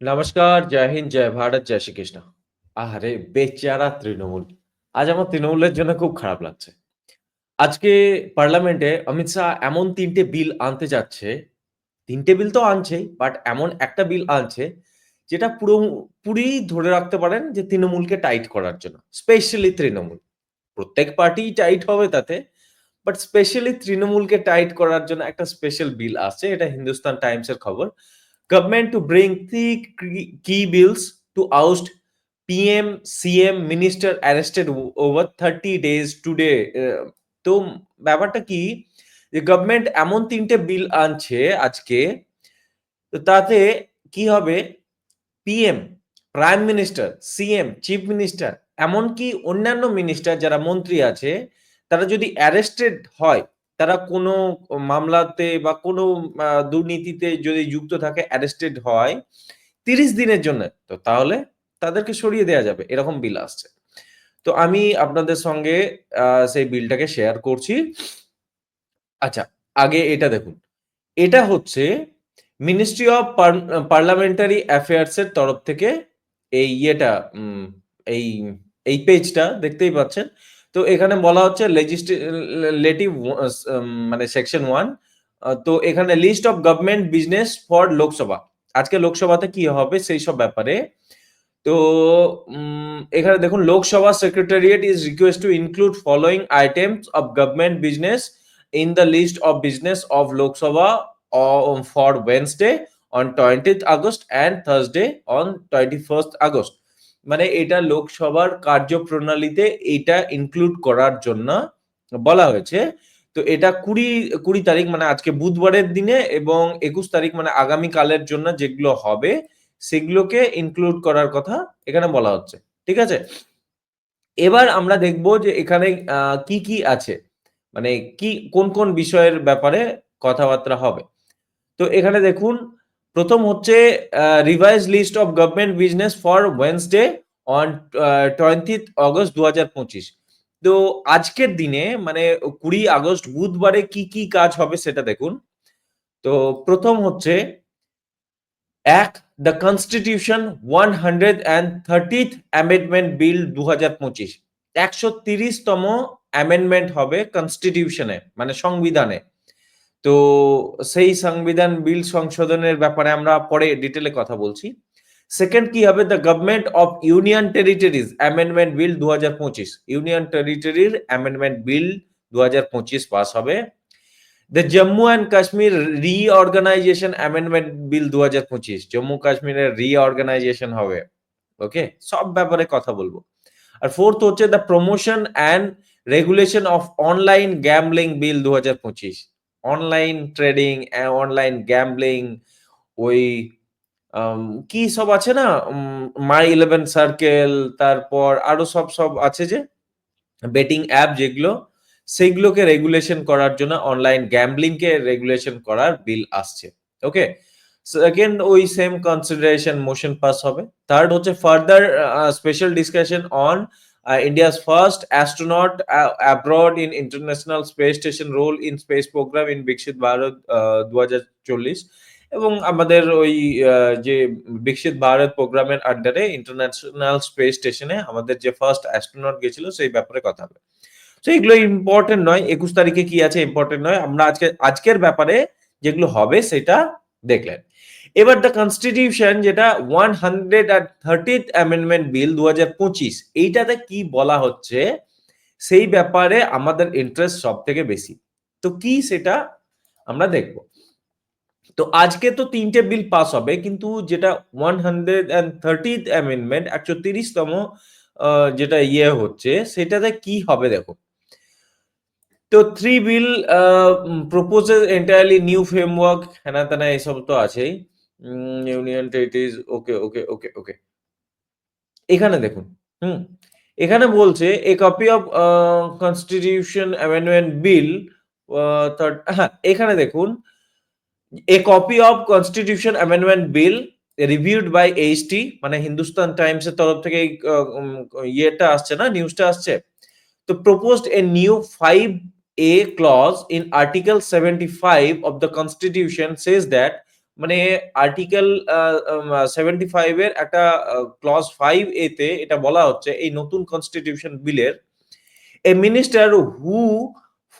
নমস্কার, জয় হিন্দ, জয় ভারত, জয় শ্রীকৃষ্ণ। আরে বেচারা তৃণমূল। আজ আমার তৃণমূলের জন্য খুব খারাপ লাগছে। আজকে পার্লামেন্টে অমিত শাহ এমন তিনটে বিল আনতে যাচ্ছে, তিনটে বিল তো আনছেই, বাট এমন একটা বিল আনছে যেটা পুরো পুরি ধরে রাখতে পারেন যে তৃণমূলকে টাইট করার জন্য। স্পেশালি তৃণমূল। প্রত্যেক পার্টিই টাইট হবে তাতে। বাট স্পেশালি তৃণমূলকে টাইট করার জন্য একটা স্পেশাল বিল আসছে। এটা হিন্দুস্তান টাইমস এর খবর। Government to bring three key- bills to oust PM, CM, minister arrested over 30 days today. আহ, তো ব্যাপারটা কি যে গভর্নমেন্ট এমন তিনটে বিল আনছে আজকে তো তাতে কি হবে PM prime minister CM chief minister এমনকি অন্যান্য মিনিস্টার যারা মন্ত্রী আছে তারা যদি অ্যারেস্টেড হয় তারা কোনো মামলাতে বা কোনো দুর্নীতিতে যদি যুক্ত থাকে অ্যারেস্টেড হয়, তিরিশ দিনের জন্য, তো তাহলে তাদেরকে সরিয়ে দেওয়া যাবে। এরকম বিল আসছে। তো আমি আপনাদের সঙ্গে সেই বিলটাকে শেয়ার করছি। আচ্ছা আগে এটা দেখুন। এটা হচ্ছে মিনিস্ট্রি অফ পার্লামেন্টারি অ্যাফেয়ার্স এর তরফ থেকে এই ইয়েটা এই এই পেজটা দেখতেই পাচ্ছেন। তো এখানে বলা হচ্ছে লেজিসলেটিভ মানে সেকশন ওয়ান তো এখানে list of government business for Lok Sabha আজকে লোকসভাতে কি হবে সেই সব ব্যাপারে। তো এখানে দেখুন Lok Sabha secretariat is request to include following items of government business in the list of business of Lok Sabha uh, for Wednesday on 20th August and Thursday on 21st August মানে এটা লোকসভার কার্যপ্রণালীতে এটা include করার জন্য বলা হয়েছে। তো এটা কুড়ি কুড়ি তারিখ মানে আজকে বুধবারের দিনে এবং একুশ তারিখ মানে আগামী কালের জন্য যেগুলো হবে সেগুলোকে ইনক্লুড করার কথা এখানে বলা হচ্ছে। ঠিক আছে? এবার আমরা দেখব যে এখানে কি কি আছে। মানে কি, কোন কোন বিষয়ের ব্যাপারে কথাবার্তা হবে। তো এখানে দেখুন, প্রথম হচ্ছে revise list of government business for Wednesday on twenty August দু হাজার পঁচিশ। তো আজকের দিনে মানে কুড়ি আগস্ট, বুধবারে কি কি কাজ হবে সেটা দেখুন। তো প্রথম হচ্ছে, এক the constitution one hundred and thirtieth amendment bill দু হাজার পঁচিশ। একশো তিরিশতম অ্যামেন্ডমেন্ট হবে কনস্টিটিউশনে মানে সংবিধানে। তো সেই সংবিধান বিল সংশোধনের ব্যাপারে আমরা পরে ডিটেলে কথা বলছি। সেকেন্ড কি হবে? The government of union territories amendment bill দু হাজার পঁচিশ। ইউনিয়ন টেরিটরির অ্যামেন্ডমেন্ট বিল দু হাজার পঁচিশ পাস হবে। The Jammu and Kashmir reorganisation amendment bill দু হাজার পঁচিশ। জম্মু কাশ্মীরের রিঅর্গানাইজেশন হবে। ওকে সব ব্যাপারে কথা বলব। আর ফোর্থ হচ্ছে the promotion and regulation of online gambling bill দু হাজার পঁচিশ অনলাইন ট্রেডিং অনলাইন গ্যামলিং ওই কি সব আছে না? মাই ইলেভেন সার্কেল তারপর আরও সব সব আছে যে? বেটিং অ্যাপ যেগুলো, সেগুলোকে রেগুলেশন করার জন্য অনলাইন গ্যামলিং কে রেগুলেশন করার বিল আসছে। ওকে সেকেন্ড ওই সেম কনসিডারেশন মোশন পাস হবে। থার্ড হচ্ছে further special discussion on India's first astronaut abroad in international space station role in space programme in Viksit Bharat দু হাজার চল্লিশ। এবং আমাদের ওই যে বিকশিত ভারত প্রোগ্রামের আন্ডারে ইন্টারন্যাশনাল স্পেস স্টেশনে আমাদের যে ফার্স্ট অ্যাস্ট্রোনট গেছিল সেই ব্যাপারে কথা হবে। তো এগুলো ইম্পর্টেন্ট নয়, একুশ তারিখে কি আছে ইম্পর্টেন্ট নয়, আমরা আজকে, আজকের ব্যাপারে যেগুলো হবে সেটা দেখলেন। এবার দ্য কনস্টিটিউশন যেটা ওয়ান হান্ড্রেড আর থার্টিথ অ্যামেন্ডমেন্ট বিল দু হাজার পঁচিশ, এইটাতে কি বলা হচ্ছে, সেই ব্যাপারে আমাদের ইন্টারেস্ট সব থেকে বেশি। তো কি সেটা আমরা দেখব। তো আজকে তো তিনটে বিল পাস হবে, কিন্তু যেটা one hundred and thirtieth amendment একশো তিরিশতম যেটা ইয়ে হচ্ছে, সেটাতে কি হবে দেখো। তো three bill proposes entirely new framework হ্যানা তেনা এসব তো আছেই। ইউনিয়ন টেরিটরিজ ওকে ওকে ওকে ওকে এখানে দেখুন, হুম, এখানে বলছে a copy of constitution amendment bill হ্যাঁ এখানে দেখুন a copy of constitution amendment bill reviewed by HT মানে হিন্দুস্তান টাইমস এর তরফ থেকে ইয়েটা আসছে না নিউজটা আসছে, তো proposed a new 5A clause in Article 75 of the Constitution says that মানে আর্টিকেল সেভেন্টি ফাইভ এর একটা ক্লজ ফাইভ এ তে এটা বলা হচ্ছে, এই নতুন কনস্টিটিউশন বিলের a minister who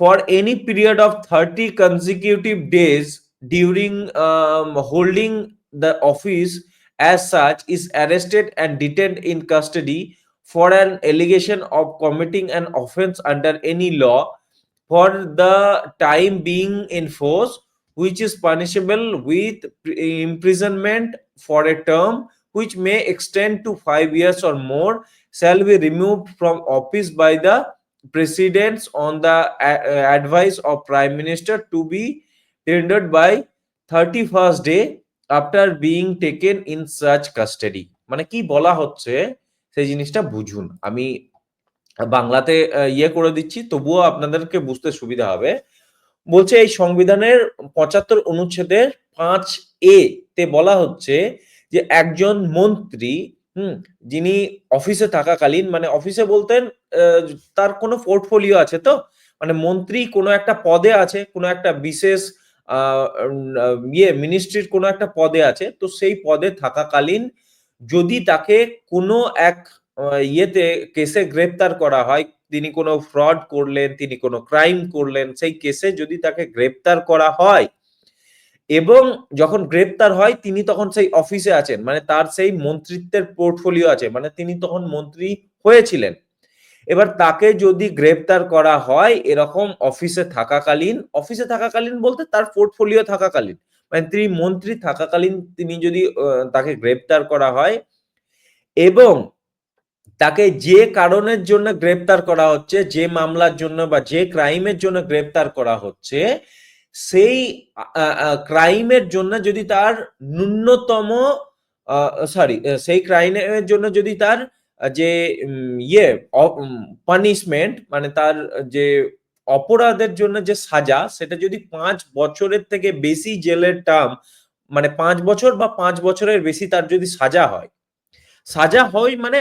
for any period of thirty consecutive days during um, holding the office as such is arrested and detained in custody for an allegation of committing an offense under any law for the time being in force, which is punishable with imprisonment for a term which may extend to 5 years or more shall be removed from office by the presidents on the uh, advice of prime minister to be tendered by 31st day after being taken in such custody মানে কি বলা হচ্ছে, সেই জিনিসটা বুঝুন। আমি বাংলাতে ইয়ে করে দিচ্ছি, তবুও আপনাদেরকে বুঝতে সুবিধা হবে। বলছে, এই সংবিধানের পঁচাত্তর অনুচ্ছেদের পাঁচ এ তে বলা হচ্ছে যে, একজন মন্ত্রী, হুম, যিনি অফিসে থাকাকালীন মানে অফিসে বলতেন তার কোনো পোর্টফোলিও আছে তো? মানে মন্ত্রী কোনো একটা পদে আছে, কোনো একটা বিশেষ ইয়ে মিনিস্ট্রির কোনো একটা পদে আছে, তো সেই পদে থাকাকালীন যদি তাকে কোনো এক ইয়েতে কেসে গ্রেপ্তার করা হয়, তিনি কোনো ফ্রড করলেন, তিনি কোনো ক্রাইম করলেন, সেই কেসে যদি তাকে গ্রেপ্তার করা হয় এবং যখন গ্রেপ্তার হয়, তিনি তখন সেই অফিসে আছেন মানে তার সেই মন্ত্রিত্বের পোর্টফোলিও আছে মানে তিনি তখন মন্ত্রী হয়েছিলেন। এবার তাকে যদি গ্রেপ্তার করা হয়, এরকম অফিসে থাকাকালীন অফিসে থাকাকালীন বলতে তার পোর্টফোলিও থাকাকালীন মানে তিনি মন্ত্রী থাকাকালীন তিনি যদি তাকে গ্রেপ্তার করা হয় এবং তাকে যে কারণের জন্য গ্রেপ্তার করা হচ্ছে, যে মামলার জন্য বা যে ক্রাইমের জন্য গ্রেপ্তার করা হচ্ছে, সেই ক্রাইমের জন্য যদি তার ন্যূনতম সরি সেই ক্রাইমের জন্য যদি তার যে ইয়ে পানিশমেন্ট মানে তার যে অপরাধের জন্য যে সাজা, সেটা যদি পাঁচ বছরের থেকে বেশি জেলের টার্ম মানে পাঁচ বছর বা পাঁচ বছরের বেশি তার যদি সাজা হয়। সাজা হয় মানে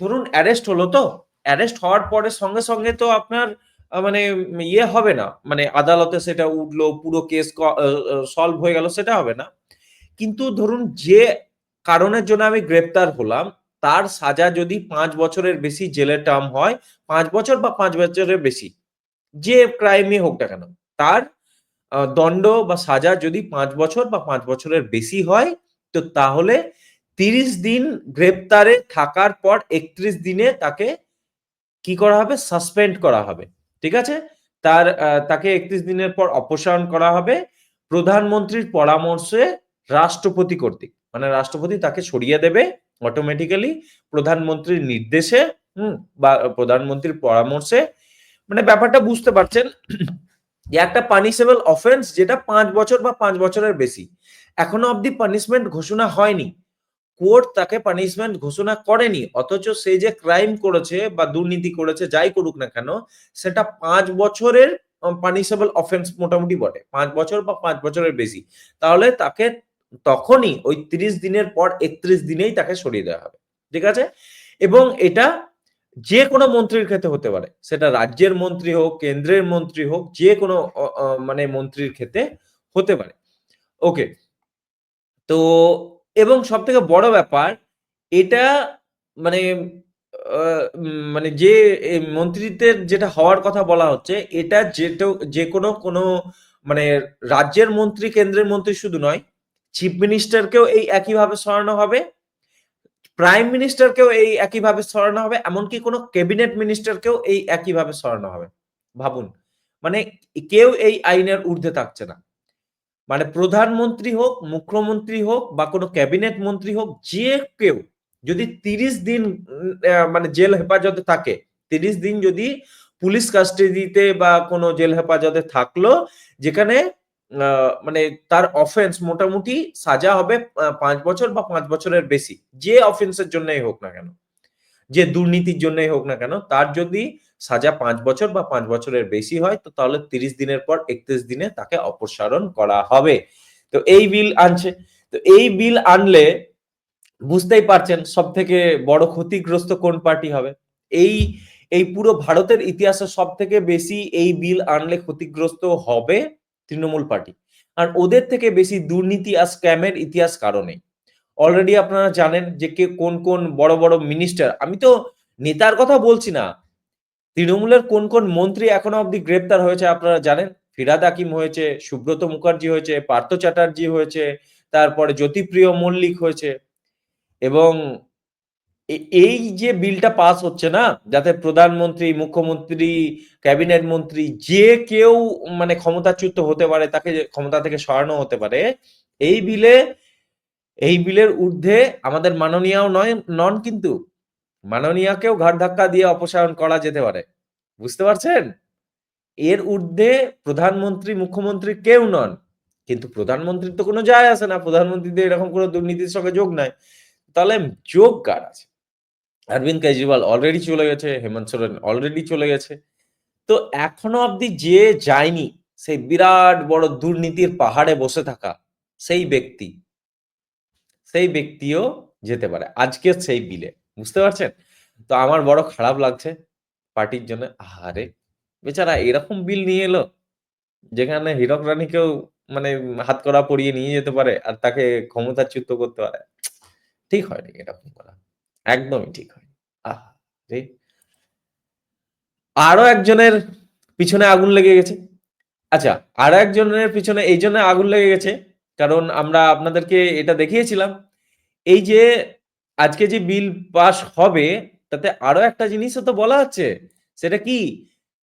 ধরুন অ্যারেস্ট হলো তো। অ্যারেস্ট হওয়ার পরে সঙ্গে সঙ্গে তো আপনার মানে ইয়ে হবে না। মানে আদালতে সেটা উঠল, পুরো কেস সলভ হয়ে গেল, সেটা হবে না। কিন্তু ধরুন যে কারণের জন্য আমি গ্রেপ্তার হলাম তার সাজা যদি পাঁচ বছরের বেশি জেলের টার্ম হয়, পাঁচ বছর বা পাঁচ বছরের বেশি, যে ক্রাইমে হোক না কেন, তার দণ্ড বা সাজা যদি পাঁচ বছর বা পাঁচ বছরের বেশি হয়, তো তাহলে তিরিশ দিন গ্রেপ্তারে থাকার পর একত্রিশ দিনে তাকে কি করা হবে? সাসপেন্ড করা হবে। ঠিক আছে? তার তাকে একত্রিশ দিনের পর অপসারণ করা হবে। প্রধানমন্ত্রীর পরামর্শে রাষ্ট্রপতি কর্তৃক মানে রাষ্ট্রপতি তাকে সরিয়ে দেবে। অটোমেটিক্যালি প্রধানমন্ত্রীর নির্দেশে, হুম, বা প্রধানমন্ত্রীর পরামর্শে মানে ব্যাপারটা বুঝতে পারছেন, যে একটা পানিশেবল অফেন্স যেটা পাঁচ বছর বা পাঁচ বছরের বেশি, এখনও অবধি পানিশমেন্ট ঘোষণা হয়নি। কোর্ট তাকে পানিশমেন্ট ঘোষণা করেনি, অথচ সে যে ক্রাইম করেছে বা দুর্নীতি করেছে, যাই করুক না কেন, সেটা পাঁচ বছরের পানিশেবল অফেন্স মোটামুটি বটে, পাঁচ বছর বা পাঁচ বছরের বেশি। তাহলে তাকে তখনই ওই তিরিশ দিনের পর একত্রিশ দিনেই তাকে সরিয়ে দেওয়া হবে। ঠিক আছে? এবং এটা যে কোনো মন্ত্রীর ক্ষেত্রে হতে পারে। সেটা রাজ্যের মন্ত্রী হোক, কেন্দ্রের মন্ত্রী হোক যে কোনো মানে মন্ত্রীর ক্ষেত্রে হতে পারে। ওকে। তো এবং সব থেকে বড় ব্যাপার, এটা মানে মানে যে এই মন্ত্রিত্বের যেটা হওয়ার কথা বলা হচ্ছে, এটা যে কোনো কোনো মানে রাজ্যের মন্ত্রী, কেন্দ্রের মন্ত্রী শুধু নয় চিফ মিনিস্টারকেও এই একইভাবে সরানো হবে প্রাইম মিনিস্টারকেও এই একইভাবে সরানো হবে, এমনকি কোনো ক্যাবিনেট মিনিস্টারকেও এই একইভাবে সরানো হবে। ভাবুন মানে কেউ এই আইনের ঊর্ধ্বে থাকছে না। মানে প্রধানমন্ত্রী হোক, মুখ্যমন্ত্রী হোক, বা কোনো ক্যাবিনেট মন্ত্রী হোক, যে কেউ যদি তিরিশ দিন মানে জেল হেফাজতে থাকে, তিরিশ দিন যদি পুলিশ কাস্টাডিতে বা কোনো জেল হেফাজতে থাকল, যেখানে মানে তার অফেন্স মোটামুটি সাজা হবে পাঁচ বছর বা পাঁচ বছরের বেশি। যে অফেন্সের জন্যই হোক না কেন, যে দুর্নীতির জন্যই হোক না কেন, তার যদি সাজা পাঁচ বছর বা পাঁচ বছরের বেশি হয়, তো তাহলে তিরিশ দিনের পর একত্রিশ দিনে তাকে অপসারণ করা হবে। তো এই বিল আনছে। তো এই বিল আনলে বুঝতেই পারছেন সব থেকে বড় ক্ষতিগ্রস্ত কোন পার্টি হবে। এই এই পুরো ভারতের ইতিহাসে সব থেকে বেশি এই বিল আনলে ক্ষতিগ্রস্ত হবে তৃণমূল পার্টি আর ওদের থেকে বেশি দুর্নীতি আর স্ক্যামের ইতিহাস কারণে অলরেডি আপনারা জানেন যে কে কোন, কোন বড়, বড় মিনিস্টার আমি তো নেতার কথা বলছি না। তৃণমূলের কোন, কোন মন্ত্রী এখনও অব্দি গ্রেপ্তার হয়েছে আপনারা জানেন? ফিরাদ হাকিম হয়েছে, সুব্রত মুখার্জি হয়েছে, পার্থ চ্যাটার্জি হয়েছে, তারপরে জ্যোতিপ্রিয় মল্লিক হয়েছে এবং এই যে বিলটা পাস হচ্ছে না, যাতে প্রধানমন্ত্রী, মুখ্যমন্ত্রী, ক্যাবিনেট মন্ত্রী যে কেউ মানে ক্ষমতাচ্যুত হতে পারে, তাকে ক্ষমতা থেকে সরানো হতে পারে। এই বিলে এই বিলের ঊর্ধ্বে আমাদের মাননীয়াও নয় নন কিন্তু। মাননীয়াকেও ঘাট ধাক্কা দিয়ে অপসারণ করা যেতে পারে। বুঝতে পারছেন? এর ঊর্ধ্বে প্রধানমন্ত্রী, মুখ্যমন্ত্রী কেউ নন। কিন্তু প্রধানমন্ত্রীর তো কোনো যায় আসে না। প্রধানমন্ত্রীদের এরকম কোনো দুর্নীতির সঙ্গে যোগ নাই। তাহলে যোগ কার আছে? অরবিন্দ কেজরিওয়াল অলরেডি চলে গেছে, হেমন্ত সোরেন অলরেডি চলে গেছে। তো এখনও অবধি যে যায়নি, সেই বিরাট বড় দুর্নীতির পাহাড়ে বসে থাকা সেই ব্যক্তি সেই ব্যক্তিও যেতে পারে। আজকে সেই বিলে। বুঝতে পারছেন? তো আমার বড় খারাপ লাগছে পার্টির জন্য। আহারে! বেচারা এরকম বিল নিয়ে এলো, যেখানে হীরক রানীকেও মানে হাতকড়া পরিয়ে নিয়ে যেতে পারে আর তাকে ক্ষমতাচ্যুত করতে পারে। ঠিক হয়নি এরকম করা। একদমই ঠিক হয়নি। আহারে! আরও একজনের পিছনে আগুন লেগে গেছে। আচ্ছা, আরও একজনের পিছনে এইজন্য আগুন লেগে গেছে, কারণ আমরা আপনাদেরকে এটা দেখিয়েছিলাম। এই যে আজকে যে বিল পাস হবে, তাতে আরও একটা জিনিসও তো বলা হচ্ছে। সেটা কি?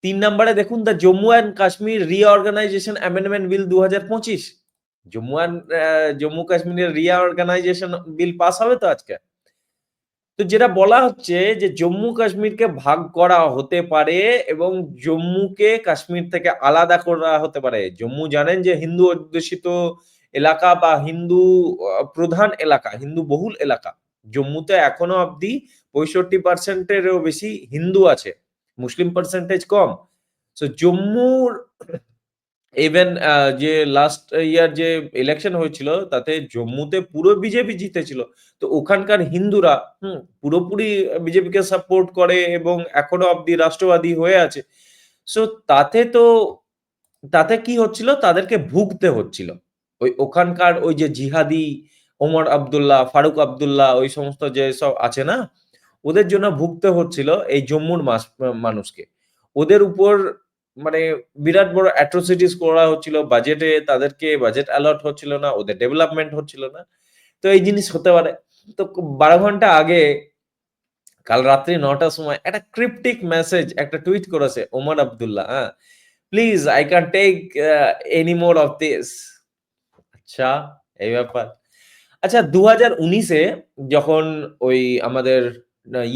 তিন নাম্বারে দেখুন the Jammu and Kashmir reorganisation amendment bill ২০২৫ Jammu and Jammu কাশ্মীরের রিঅর্গানাইজেশন বিল পাস হবে তো আজকে। তো যেটা বলা হচ্ছে যে জম্মু কাশ্মীরকে ভাগ করা হতে পারে এবং জম্মুকে কাশ্মীর থেকে আলাদা করা হতে পারে। জম্মু জানেন যে হিন্দু অধ্যুষিত এলাকা বা হিন্দু প্রধান এলাকা, হিন্দু বহুল এলাকা। জম্মুতে এখনও অব্দি পঁয়ষট্টি পার্সেন্টেরও বেশি হিন্দু আছে। মুসলিম পার্সেন্টেজ কম। সো জম্মুর ইভেন যে লাস্ট ইয়ার যে ইলেকশন হয়েছিল তাতে জম্মুতে পুরো বিজেপি জিতেছিল। তো ওখানকার হিন্দুরা হুম, পুরোপুরি বিজেপিকে সাপোর্ট করে এবং এখনও অব্দি রাষ্ট্রবাদী হয়ে আছে। সো তাতে তো তাতে কি হচ্ছিল? তাদেরকে ভুগতে হচ্ছিল। ওই ওখানকার ওই যে জিহাদি ওমর আব্দুল্লাহ, ফারুক আব্দুল্লাহ ওই সমস্ত যেসব আছে না? ওদের জন্য ভুগতে হচ্ছিল এই জম্মুর মানুষকে। ওদের উপর মানে বিরাট বড় অ্যাট্রোসিটিস করা হচ্ছিল। বাজেটে তাদেরকে বাজেট অ্যালট হচ্ছিল না, ওদের ডেভেলপমেন্ট হচ্ছিল না। তো এই জিনিস হতে পারে। তো ১২ ঘণ্টা আগে কাল রাত্রি নটার সময় একটা ক্রিপ্টিক মেসেজ একটা টুইট করেছে ওমর আব্দুল্লাহ, হ্যাঁ? Please I can take any more of this. আচ্ছা, এই ব্যাপার। আচ্ছা দু হাজার উনিশে যখন ওই আমাদের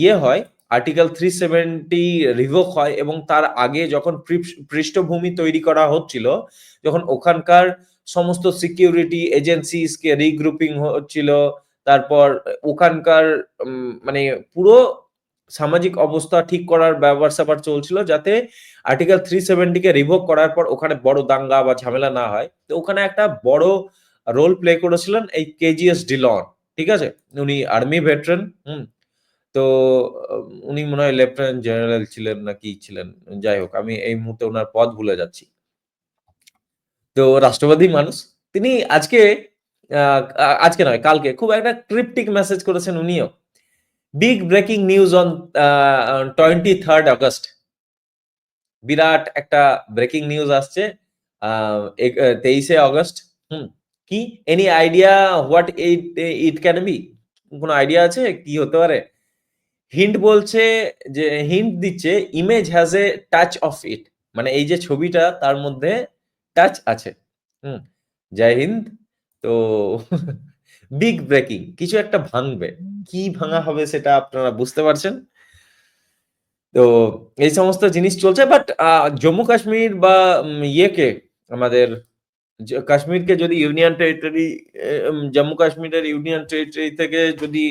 ইয়ে হয় আর্টিকেল 370 রিভোক হয় এবং তার আগে যখন পৃষ্ঠভূমি তৈরি করা হচ্ছিল, যখন ওখানকার সমস্ত সিকিউরিটি এজেন্সিস কে রিগ্রুপিং হচ্ছিল, তারপর ওখানকার মানে পুরো সামাজিক অবস্থা ঠিক করার ব্যাপার-স্যাপার চলছিল যাতে আর্টিকেল 370 কে রিভোক করার পর ওখানে বড় দাঙ্গা বা ঝামেলা না হয়। তো ওখানে একটা বড় রোল প্লে করেছিলেন এই কেজিএস ডিলন। ঠিক আছে? উনি আর্মি ভেটেরান, হুম? তো উনি মনে হয় লেফটেন্যান্ট জেনারেল ছিলেন না কি ছিলেন? যাই হোক, আমি এই মুহূর্তে ওনার পদ ভুলে যাচ্ছি। তো রাষ্ট্রবাদী মানুষ। তিনি আজকে আজকে নয়, কালকে খুব একটা ক্রিপ্টিক মেসেজ করেছেন উনিও। Big breaking news on a 23rd August. বিরাট একটা ব্রেকিং নিউজ আসছে। আ, এক ২৩ এ হুম? কি? Any idea what it it can be? কোন আইডিয়া আছে কি হতে পারে? হিন্ট বলছে যে হিন্ট দিচ্ছে image has a touch of it. মানে এই যে ছবিটা, তার মধ্যে টাচ আছে। হুম? জয় হিন্দ। তো বিগ ব্রেকিং কিছু একটা ভাঙবে। কি ভাঙা হবে সেটা আপনারা বুঝতে পারছেন? তো এই সমস্ত জিনিস চলছে বাট জম্মু কাশ্মীর বা ইয়েকে আমাদের কাশ্মীরকে যদি ইউনিয়ন টেরিটরি জম্মু কাশ্মীরের ইউনিয়ন টেরিটরি থেকে যদি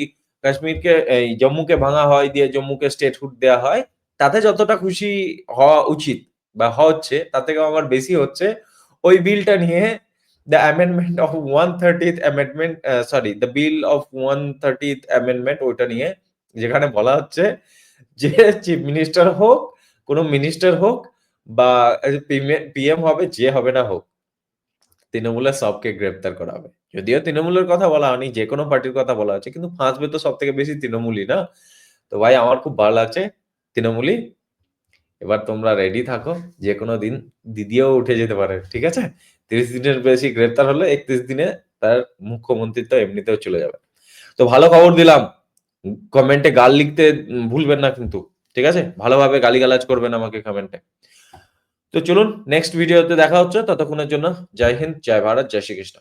কাশ্মীরকে এই জম্মুকে ভাঙা হয় দিয়ে জম্মুকে স্টেটহুড দেওয়া হয়, তাতে যতটা খুশি হওয়া উচিত বা হচ্ছে তার থেকেও আমার বেশি হচ্ছে ওই বিলটা নিয়ে the amendment of 130th amendment sorry the bill of 130th amendment ওইটা নিয়ে যেখানে বলা হচ্ছে যে চিফ মিনিস্টার হোক, কোনো মিনিস্টার হোক বা পিএম হবে যে হবে না হোক। তৃণমূলের সবকে গ্রেপ্তার করা হবে। যদিও তৃণমূলের কথা বলা হয়নি, যেকোনো পার্টির কথা বলা হচ্ছে। কিন্তু ফাঁসবে তো সব থেকে বেশি তৃণমূলই না? তো ভাই আমার খুব ভালো লাগছে। তৃণমূলই এবার তোমরা রেডি থাকো। যে কোনো দিন দিদিও উঠে যেতে পারে। ঠিক আছে? ৩০ দিনের বেশি গ্রেপ্তার হলে ৩১ দিনে তার মুখ্যমন্ত্রিত্ব এমনিতেও চলে যাবে। তো ভালো খবর দিলাম। কমেন্টে গাল লিখতে ভুলবেন না কিন্তু। ঠিক আছে? ভালোভাবে গালিগালাজ করবেন আমাকে কমেন্টে। তো চলুন নেক্সট ভিডিওতে দেখা হচ্ছে। ততক্ষণের জন্য জয় হিন্দ, জয় ভারত, জয় শ্রীকৃষ্ণ।